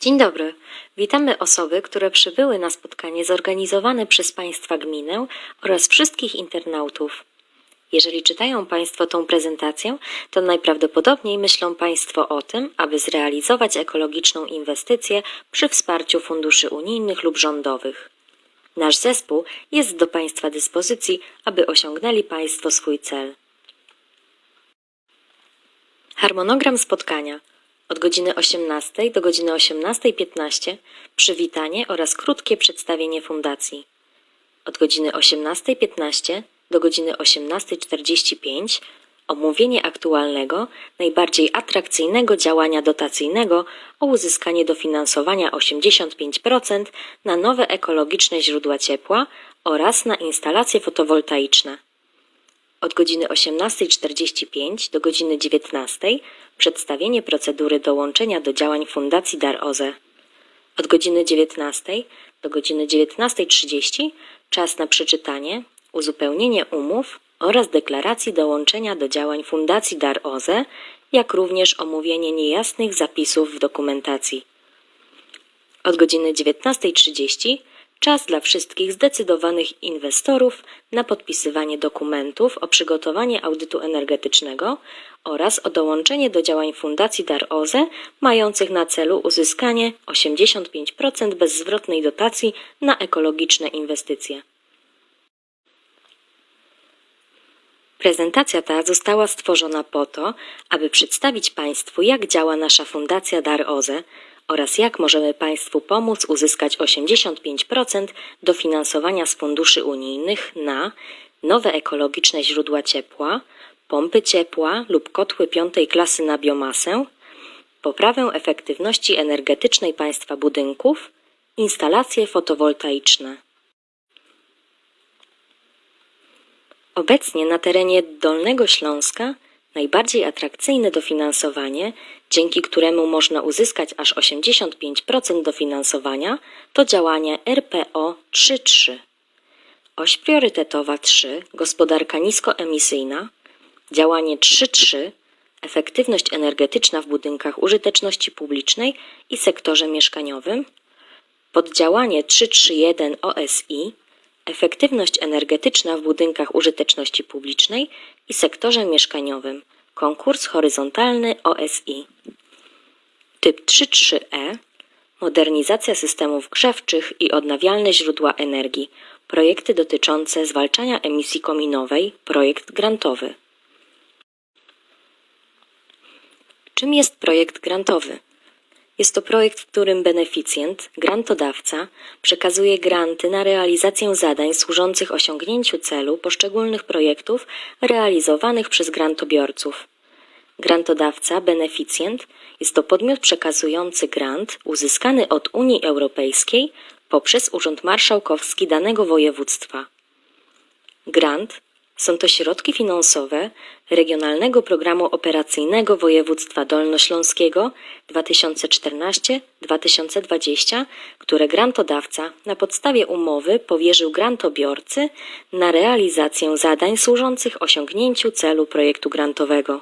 Dzień dobry. Witamy osoby, które przybyły na spotkanie zorganizowane przez Państwa gminę oraz wszystkich internautów. Jeżeli czytają Państwo tą prezentację, to najprawdopodobniej myślą Państwo o tym, aby zrealizować ekologiczną inwestycję przy wsparciu funduszy unijnych lub rządowych. Nasz zespół jest do Państwa dyspozycji, aby osiągnęli Państwo swój cel. Harmonogram spotkania od godziny 18 do godziny 18.15 przywitanie oraz krótkie przedstawienie fundacji. Od godziny 18.15 do godziny 18.45 omówienie aktualnego, najbardziej atrakcyjnego działania dotacyjnego o uzyskanie dofinansowania 85% na nowe ekologiczne źródła ciepła oraz na instalacje fotowoltaiczne. Od godziny 18.45 do godziny 19.00 przedstawienie procedury dołączenia do działań Fundacji Dar OZE. Od godziny 19.00 do godziny 19.30 czas na przeczytanie, uzupełnienie umów oraz deklaracji dołączenia do działań Fundacji Dar OZE, jak również omówienie niejasnych zapisów w dokumentacji. Od godziny 19.30 czas dla wszystkich zdecydowanych inwestorów na podpisywanie dokumentów o przygotowanie audytu energetycznego oraz o dołączenie do działań Fundacji Dar OZE mających na celu uzyskanie 85% bezzwrotnej dotacji na ekologiczne inwestycje. Prezentacja ta została stworzona po to, aby przedstawić Państwu, jak działa nasza Fundacja Dar OZE oraz jak możemy Państwu pomóc uzyskać 85% dofinansowania z funduszy unijnych na nowe ekologiczne źródła ciepła, pompy ciepła lub kotły piątej klasy na biomasę, poprawę efektywności energetycznej państwa budynków, instalacje fotowoltaiczne. Obecnie na terenie Dolnego Śląska najbardziej atrakcyjne dofinansowanie, dzięki któremu można uzyskać aż 85% dofinansowania, to działanie RPO 3.3. Oś priorytetowa 3 gospodarka niskoemisyjna, działanie 3.3 efektywność energetyczna w budynkach użyteczności publicznej i sektorze mieszkaniowym, poddziałanie 331 OSI Efektywność energetyczna w budynkach użyteczności publicznej i sektorze mieszkaniowym. Konkurs horyzontalny OSI. Typ 33E. Modernizacja systemów grzewczych i odnawialne źródła energii. Projekty dotyczące zwalczania emisji kominowej. Projekt grantowy. Czym jest projekt grantowy? Jest to projekt, w którym beneficjent, grantodawca, przekazuje granty na realizację zadań służących osiągnięciu celu poszczególnych projektów realizowanych przez grantobiorców. Grantodawca, beneficjent jest to podmiot przekazujący grant uzyskany od Unii Europejskiej poprzez Urząd Marszałkowski danego województwa. Grant są to środki finansowe Regionalnego Programu Operacyjnego Województwa Dolnośląskiego 2014-2020, które grantodawca na podstawie umowy powierzył grantobiorcy na realizację zadań służących osiągnięciu celu projektu grantowego.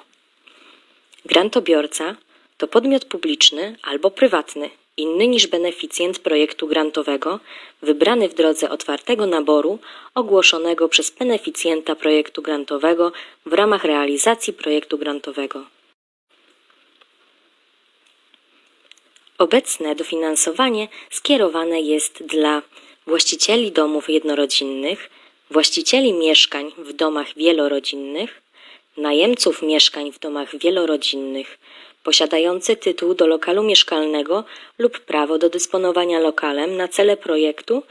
Grantobiorca to podmiot publiczny albo prywatny, inny niż beneficjent projektu grantowego, wybrany w drodze otwartego naboru ogłoszonego przez beneficjenta projektu grantowego w ramach realizacji projektu grantowego. Obecne dofinansowanie skierowane jest dla właścicieli domów jednorodzinnych, właścicieli mieszkań w domach wielorodzinnych, najemców mieszkań w domach wielorodzinnych, posiadający tytuł do lokalu mieszkalnego lub prawo do dysponowania lokalem na cele projektu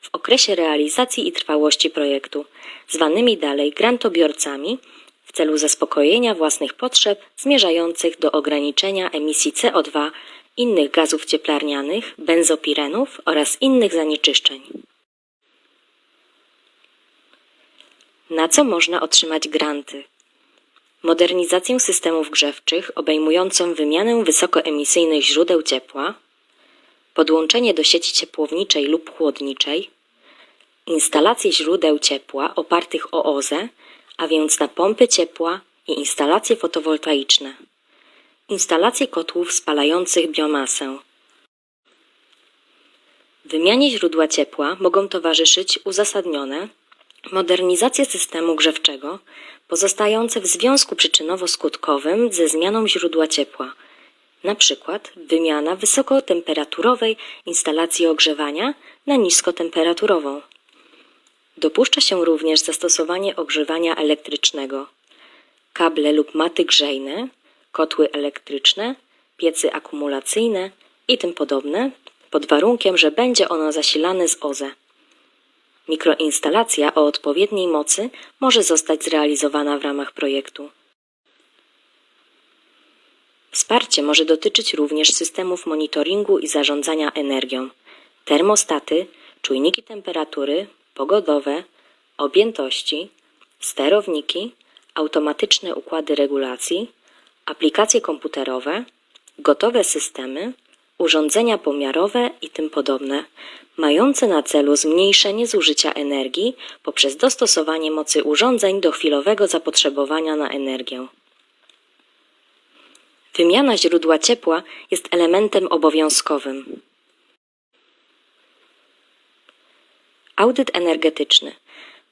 w okresie realizacji i trwałości projektu, zwanymi dalej grantobiorcami, w celu zaspokojenia własnych potrzeb zmierzających do ograniczenia emisji CO2, innych gazów cieplarnianych, benzopirenów oraz innych zanieczyszczeń. Na co można otrzymać granty? Modernizację systemów grzewczych obejmującą wymianę wysokoemisyjnych źródeł ciepła, podłączenie do sieci ciepłowniczej lub chłodniczej, instalację źródeł ciepła opartych o OZE, a więc na pompy ciepła i instalacje fotowoltaiczne, instalacje kotłów spalających biomasę, Wymianie źródła ciepła mogą towarzyszyć uzasadnione modernizacje systemu grzewczego pozostające w związku przyczynowo-skutkowym ze zmianą źródła ciepła, przykład wymiana wysokotemperaturowej instalacji ogrzewania na niskotemperaturową. Dopuszcza się również zastosowanie ogrzewania elektrycznego, kable lub maty grzejne, kotły elektryczne, piecy akumulacyjne i tym podobne, pod warunkiem, że będzie ono zasilane z OZE. Mikroinstalacja o odpowiedniej mocy może zostać zrealizowana w ramach projektu. Wsparcie może dotyczyć również systemów monitoringu i zarządzania energią, termostaty, czujniki temperatury, pogodowe, objętości, sterowniki, automatyczne układy regulacji, aplikacje komputerowe, gotowe systemy, urządzenia pomiarowe i tym podobne, mające na celu zmniejszenie zużycia energii poprzez dostosowanie mocy urządzeń do chwilowego zapotrzebowania na energię. Wymiana źródła ciepła jest elementem obowiązkowym. Audyt energetyczny.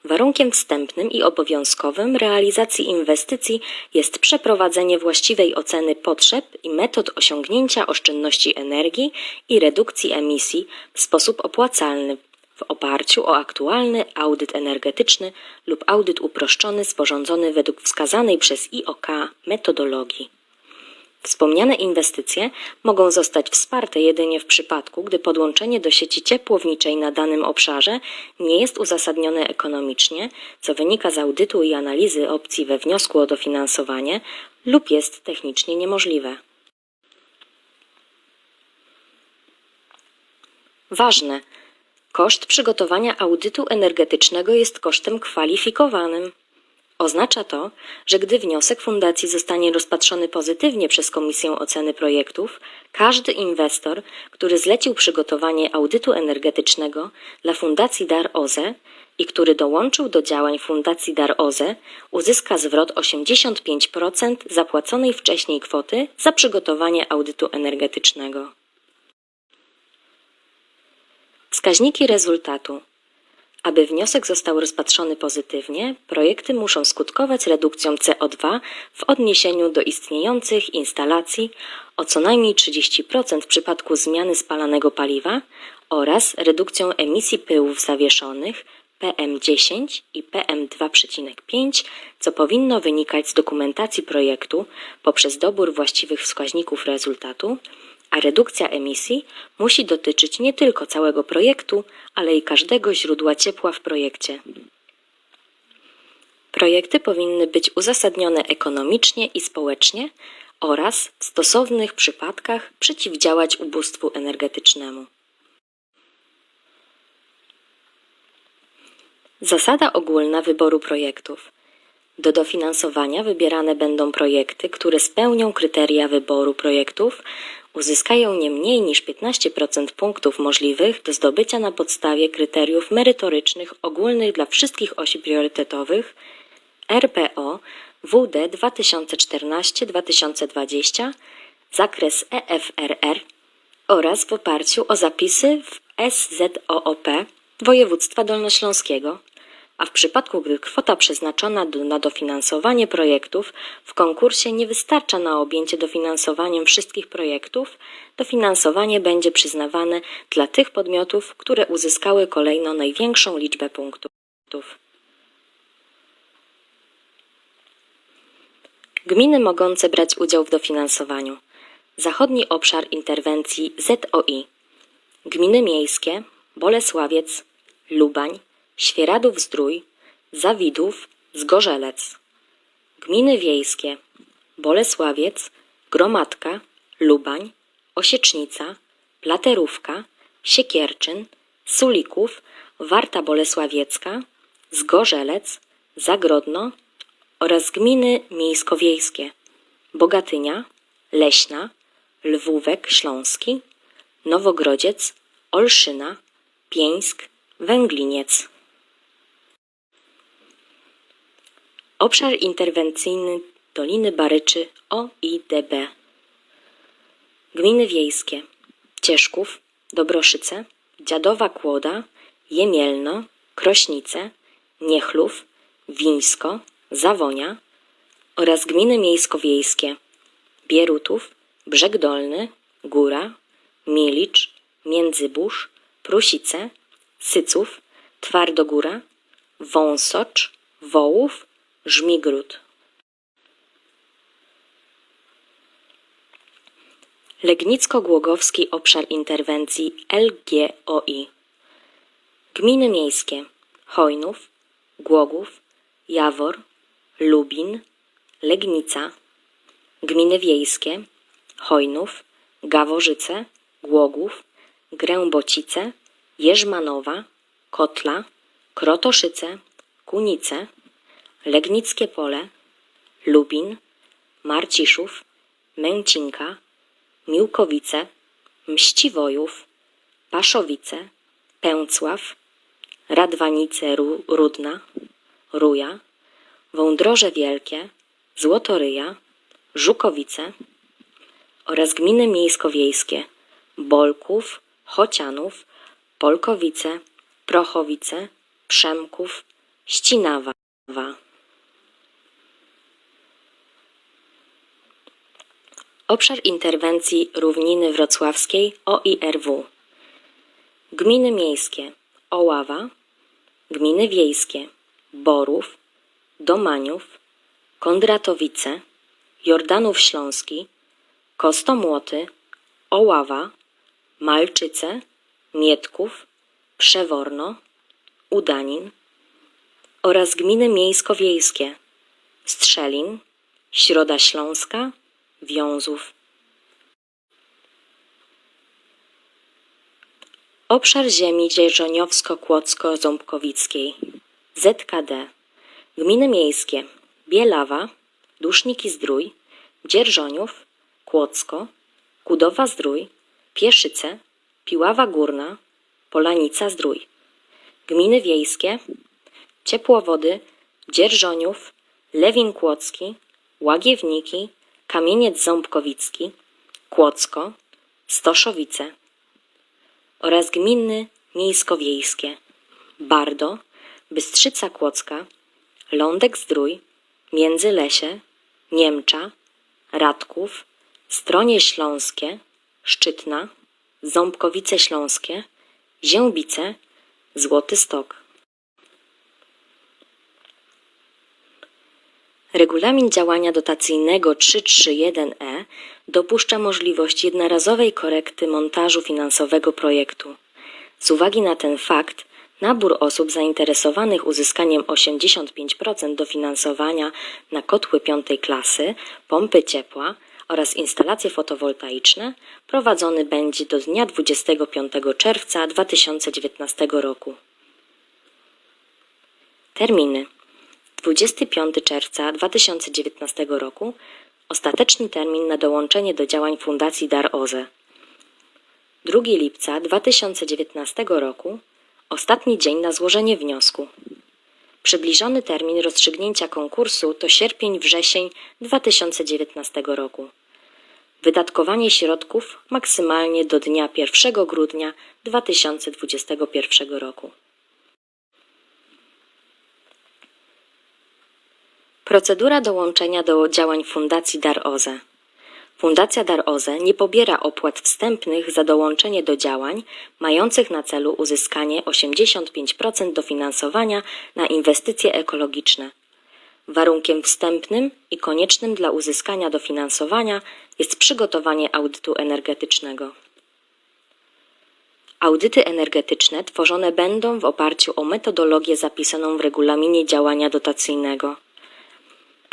Warunkiem wstępnym i obowiązkowym realizacji inwestycji jest przeprowadzenie właściwej oceny potrzeb i metod osiągnięcia oszczędności energii i redukcji emisji w sposób opłacalny w oparciu o aktualny audyt energetyczny lub audyt uproszczony sporządzony według wskazanej przez IOK metodologii. Wspomniane inwestycje mogą zostać wsparte jedynie w przypadku, gdy podłączenie do sieci ciepłowniczej na danym obszarze nie jest uzasadnione ekonomicznie, co wynika z audytu i analizy opcji we wniosku o dofinansowanie lub jest technicznie niemożliwe. Ważne. Koszt przygotowania audytu energetycznego jest kosztem kwalifikowanym. Oznacza to, że gdy wniosek fundacji zostanie rozpatrzony pozytywnie przez Komisję Oceny Projektów, każdy inwestor, który zlecił przygotowanie audytu energetycznego dla Fundacji Dar OZE i który dołączył do działań Fundacji Dar OZE, uzyska zwrot 85% zapłaconej wcześniej kwoty za przygotowanie audytu energetycznego. Wskaźniki rezultatu. Aby wniosek został rozpatrzony pozytywnie, projekty muszą skutkować redukcją CO2 w odniesieniu do istniejących instalacji o co najmniej 30% w przypadku zmiany spalanego paliwa oraz redukcją emisji pyłów zawieszonych PM10 i PM2,5, co powinno wynikać z dokumentacji projektu poprzez dobór właściwych wskaźników rezultatu, a redukcja emisji musi dotyczyć nie tylko całego projektu, ale i każdego źródła ciepła w projekcie. Projekty powinny być uzasadnione ekonomicznie i społecznie oraz w stosownych przypadkach przeciwdziałać ubóstwu energetycznemu. Zasada ogólna wyboru projektów. Do dofinansowania wybierane będą projekty, które spełnią kryteria wyboru projektów, uzyskają nie mniej niż 15% punktów możliwych do zdobycia na podstawie kryteriów merytorycznych ogólnych dla wszystkich osi priorytetowych RPO WD 2014-2020, zakres EFRR oraz w oparciu o zapisy w SZOOP województwa dolnośląskiego a w przypadku gdy kwota przeznaczona na dofinansowanie projektów w konkursie nie wystarcza na objęcie dofinansowaniem wszystkich projektów, dofinansowanie będzie przyznawane dla tych podmiotów, które uzyskały kolejno największą liczbę punktów. Gminy mogące brać udział w dofinansowaniu. Zachodni obszar interwencji ZOI. Gminy miejskie Bolesławiec, Lubań, Świeradów-Zdrój, Zawidów, Zgorzelec. Gminy wiejskie Bolesławiec, Gromadka, Lubań, Osiecznica, Platerówka, Siekierczyn, Sulików, Warta Bolesławiecka, Zgorzelec, Zagrodno oraz gminy miejsko-wiejskie Bogatynia, Leśna, Lwówek Śląski, Nowogrodziec, Olszyna, Pieńsk, Węgliniec. Obszar interwencyjny Doliny Baryczy OIDB. Gminy wiejskie Cieszków, Dobroszyce, Dziadowa Kłoda, Jemielno, Krośnice, Niechlów, Wińsko, Zawonia oraz gminy miejsko-wiejskie Bierutów, Brzeg Dolny, Góra, Milicz, Międzybórz, Prusice, Syców, Twardogóra, Wąsocz, Wołów, Żmigród. Legnicko-Głogowski Obszar Interwencji LGOI Gminy miejskie Chojnów, Głogów, Jawor, Lubin, Legnica. Gminy wiejskie Chojnów, Gaworzyce, Głogów, Grębocice, Jerzmanowa, Kotla, Krotoszyce, Kunice, Legnickie Pole, Lubin, Marciszów, Męcinka, Miłkowice, Mściwojów, Paszowice, Pęcław, Radwanice Ru- Rudna, Ruja, Wądroże Wielkie, Złotoryja, Żukowice oraz gminy miejsko-wiejskie Bolków, Chocianów, Polkowice, Prochowice, Przemków, Ścinawa. Obszar interwencji Równiny Wrocławskiej OIRW Gminy miejskie Oława Gminy wiejskie Borów Domaniów Kondratowice Jordanów Śląski Kostomłoty Oława Malczyce Mietków Przeworno Udanin oraz gminy miejsko-wiejskie Strzelin, Środa Śląska, Wiązów. Obszar ziemi dzierżoniowsko-kłodzko-ząbkowickiej ZKD Gminy miejskie Bielawa, Duszniki Zdrój, Dzierżoniów, Kłodzko, Kudowa Zdrój, Pieszyce, Piława Górna, Polanica Zdrój. Gminy wiejskie Ciepłowody, Dzierżoniów, Lewin Kłodzki, Łagiewniki, Kamieniec Ząbkowicki, Kłodzko, Stoszowice oraz gminy miejsko-wiejskie Bardo, Bystrzyca Kłodzka, Lądek Zdrój, Międzylesie, Niemcza, Radków, Stronie Śląskie, Szczytna, Ząbkowice Śląskie, Ziębice, Złoty Stok. Regulamin działania dotacyjnego 331E dopuszcza możliwość jednorazowej korekty montażu finansowego projektu. Z uwagi na ten fakt, nabór osób zainteresowanych uzyskaniem 85% dofinansowania na kotły piątej klasy, pompy ciepła oraz instalacje fotowoltaiczne prowadzony będzie do dnia 25 czerwca 2019 roku. Terminy 25 czerwca 2019 roku ostateczny termin na dołączenie do działań Fundacji Dar OZE. 2 lipca 2019 roku ostatni dzień na złożenie wniosku. Przybliżony termin rozstrzygnięcia konkursu to sierpień-wrzesień 2019 roku. Wydatkowanie środków maksymalnie do dnia 1 grudnia 2021 roku. Procedura dołączenia do działań Fundacji Dar OZE. Fundacja Dar OZE nie pobiera opłat wstępnych za dołączenie do działań mających na celu uzyskanie 85% dofinansowania na inwestycje ekologiczne. Warunkiem wstępnym i koniecznym dla uzyskania dofinansowania jest przygotowanie audytu energetycznego. Audyty energetyczne tworzone będą w oparciu o metodologię zapisaną w regulaminie działania dotacyjnego.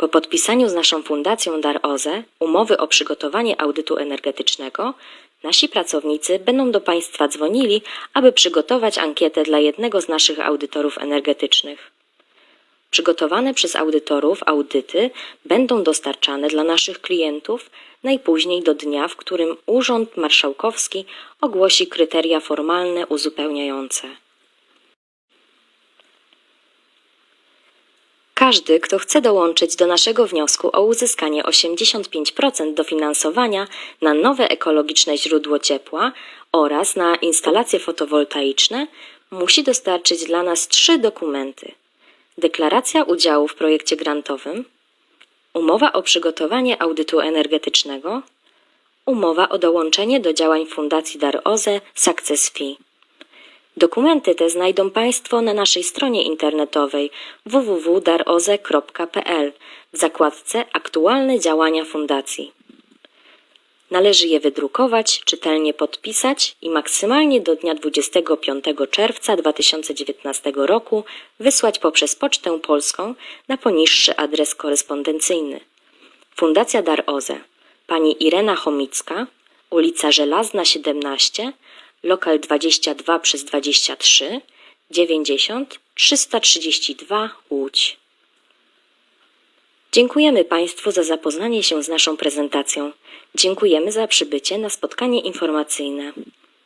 Po podpisaniu z naszą Fundacją Dar OZE umowy o przygotowanie audytu energetycznego, nasi pracownicy będą do Państwa dzwonili, aby przygotować ankietę dla jednego z naszych audytorów energetycznych. Przygotowane przez audytorów audyty będą dostarczane dla naszych klientów najpóźniej do dnia, w którym Urząd Marszałkowski ogłosi kryteria formalne uzupełniające. Każdy, kto chce dołączyć do naszego wniosku o uzyskanie 85% dofinansowania na nowe ekologiczne źródło ciepła oraz na instalacje fotowoltaiczne, musi dostarczyć dla nas trzy dokumenty: deklaracja udziału w projekcie grantowym, umowa o przygotowanie audytu energetycznego, umowa o dołączenie do działań Fundacji Dar OZE Success Fee. Dokumenty te znajdą Państwo na naszej stronie internetowej www.daroze.pl w zakładce Aktualne działania Fundacji. Należy je wydrukować, czytelnie podpisać i maksymalnie do dnia 25 czerwca 2019 roku wysłać poprzez Pocztę Polską na poniższy adres korespondencyjny. Fundacja Dar OZE, pani Irena Chomicka, ulica Żelazna 17, lokal 22 przez 23, 90 332 Łódź. Dziękujemy Państwu za zapoznanie się z naszą prezentacją. Dziękujemy za przybycie na spotkanie informacyjne.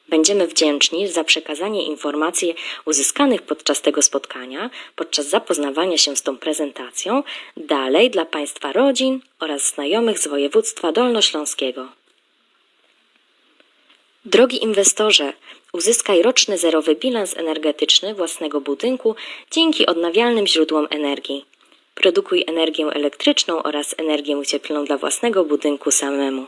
Będziemy wdzięczni za przekazanie informacji uzyskanych podczas tego spotkania, podczas zapoznawania się z tą prezentacją, dalej dla Państwa rodzin oraz znajomych z województwa dolnośląskiego. Drogi inwestorze, uzyskaj roczny zerowy bilans energetyczny własnego budynku dzięki odnawialnym źródłom energii. Produkuj energię elektryczną oraz energię cieplną dla własnego budynku samemu.